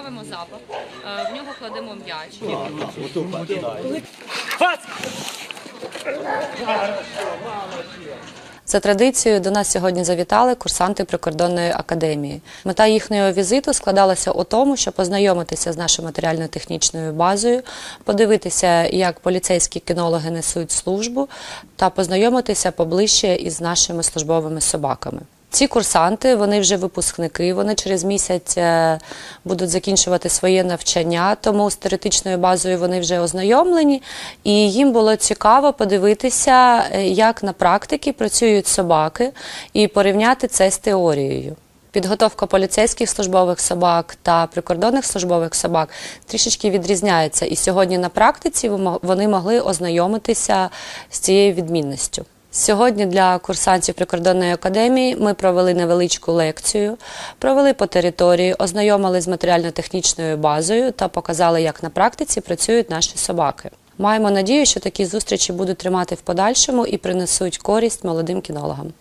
Ставимо запах, е, в нього кладемо м'яч. За традицією до нас сьогодні завітали курсанти прикордонної академії. Мета їхнього візиту складалася у тому, щоб познайомитися з нашою матеріально-технічною базою, подивитися, як поліцейські кінологи несуть службу, та познайомитися поближче із нашими службовими собаками. Ці курсанти, вони вже випускники, вони через місяць е, будуть закінчувати своє навчання, тому з теоретичною базою вони вже ознайомлені, і їм було цікаво подивитися, е, як на практиці працюють собаки, і порівняти це з теорією. Підготовка поліцейських службових собак та прикордонних службових собак трішечки відрізняється, і сьогодні на практиці вони могли ознайомитися з цією відмінністю. Сьогодні для курсантів прикордонної академії ми провели невеличку лекцію, провели по території, ознайомили з матеріально-технічною базою та показали, як на практиці працюють наші собаки. Маємо надію, що такі зустрічі будуть тримати в подальшому і принесуть користь молодим кінологам.